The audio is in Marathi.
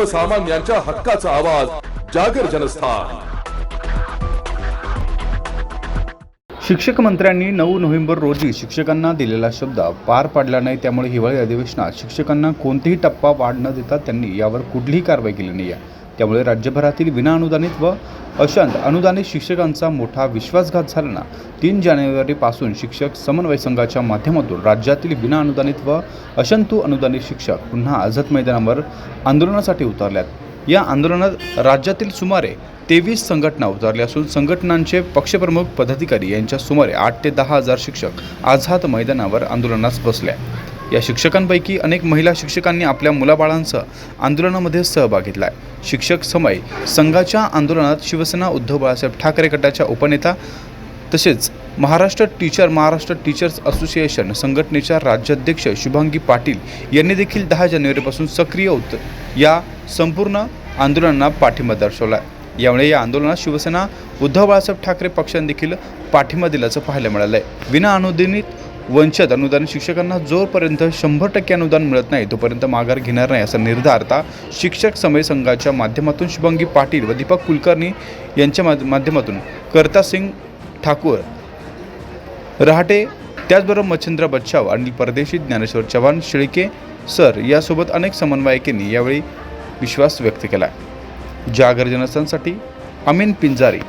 सर्वसामान्यांच्या हक्काचा आवाज जागर जनस्थान. शिक्षक मंत्र्यांनी नऊ नोव्हेंबर रोजी शिक्षकांना दिलेला शब्द पार पाडला नाही त्यामुळे हिवाळी अधिवेशनात शिक्षकांना कोणतेही टप्पा वाढ न देता त्यांनी यावर कुठलीही कारवाई केली नाही आहे त्यामुळे राज्यभरातील विनाअनुदानित व अशांत अनुदानित शिक्षकांचा मोठा विश्वासघात झाल्यानं तीन जानेवारीपासून शिक्षक समन्वय संघाच्या माध्यमातून राज्यातील विनाअनुदानित व अशंतू अनुदानित शिक्षक पुन्हा आझाद मैदानावर आंदोलनासाठी उतरल्यात. या आंदोलनात राज्यातील सुमारे तेवीस संघटना उतरल्या असून संघटनांचे पक्षप्रमुख पदाधिकारी यांच्या सुमारे आठ ते दहा हजार शिक्षक आझाद मैदानावर आंदोलनास बसले. या शिक्षकांपैकी अनेक महिला शिक्षकांनी आपल्या मुलाबाळांसह आंदोलनामध्ये सहभाग घेतला आहे शिक्षक समय संघाच्या आंदोलनात शिवसेना उद्धव बाळासाहेब ठाकरे गटाच्या उपनेता तसेच Maharashtra teacher Maharashtra teachers association संघटनेच्या राज्याध्यक्ष शुभांगी पाटील यांनी देखील दहा जानेवारीपासून सक्रिय होत या संपूर्ण आंदोलनांना पाठिंबा दर्शवला यामुळे या आंदोलनात शिवसेना उद्धव बाळासाहेब ठाकरे पक्षाने देखील पाठिंबा दिल्याचं पाहायला मिळालं आहे विना अनुदानित वंचित अनुदान शिक्षकांना जोपर्यंत शंभर टक्के अनुदान मिळत नाही तोपर्यंत माघार घेणार नाही असा निर्धार आता शिक्षक समय संघाच्या माध्यमातून शुभांगी पाटील व दीपक कुलकर्णी यांच्या माध्यमातून करता सिंग ठाकूर रहाटे त्याचबरोबर मच्छिंद्र बच्छाव आणि परदेशी ज्ञानेश्वर चव्हाण शेळके सर यासोबत अनेक समन्वयकांनी यावेळी विश्वास व्यक्त केला. जागर जनस्थानसाठी अमीन पिंजारी.